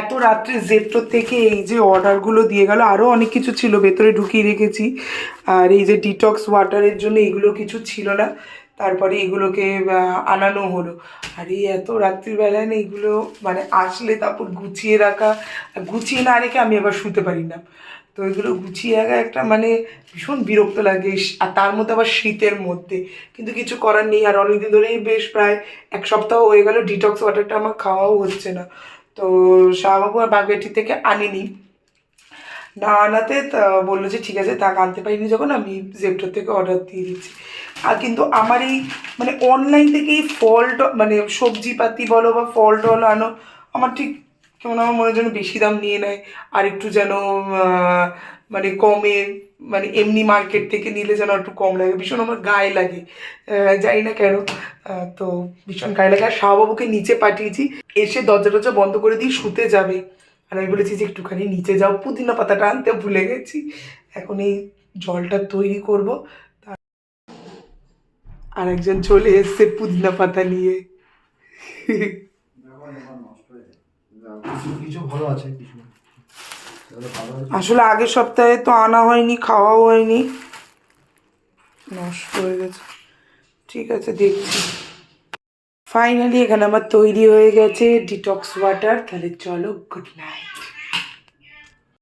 এত রাত্রে জেপ্টো থেকে এই যে অর্ডারগুলো দিয়ে গেল আরও অনেক কিছু ছিল, ভেতরে ঢুকিয়ে রেখেছি। আর এই যে ডিটক্স ওয়াটারের জন্য এগুলো কিছু ছিল না, তারপরে এগুলোকে আনানো হলো। আর এই এত রাত্রিবেলায় না এগুলো মানে আসলে তারপর গুছিয়ে রাখা গুছিয়ে না রেখে আমি আবার শুতে পারি না। তো এগুলো গুছিয়ে রাখা একটা মানে ভীষণ বিরক্ত লাগে, আর তার মধ্যে আবার শীতের মধ্যে। কিন্তু কিছু করার নেই, আর অনেকদিন ধরেই বেশ প্রায় এক সপ্তাহ হয়ে গেল ডিটক্স ওয়াটারটা আমার খাওয়াও হচ্ছে না। তো শাহবাবু আর বাগেটি থেকে আনিনি। না আনাতে বলল যে, ঠিক আছে, তাকে আনতে পারিনি যখন, আমি জেপ্টোর থেকে অর্ডার দিয়ে দিচ্ছি। আর কিন্তু আমার এই মানে অনলাইন থেকে এই ফল মানে সবজিপাতি বলো বা ফল টল আনো, আমার ঠিক কেমন আমার মনে যেন বেশি দাম নিয়ে নেয়। আর একটু যেন মানে কমে মানে এমনি মার্কেট থেকে নিলে যেন একটু কম লাগে। ভীষণ আমার গায়ে লাগে। জানি না কেন। তো ভীষণ গায়ে লাগে। আর শাহবাবুকে নিচে পাঠিয়েছি। এসে দরজা টরজা বন্ধ করে দিয়ে শুতে যাবে। আর আমি বলেছি যে একটুখানি নিচে যাও। পুদিনা পাতাটা আনতে ভুলে গেছি। এখন এই জলটা তৈরি করব। আর একজন চলে এসছে পুদিনা পাতা নিয়ে। আসলে আগের সপ্তাহে তো আনা হয়নি, খাওয়াও হয়নি। নষ্ট হয়ে গেছে। ঠিক আছে, দেখছি। ফাইনালি এখানে আমার তৈরি হয়ে গেছে ডিটক্স ওয়াটার তাহলে চলো গুড নাইট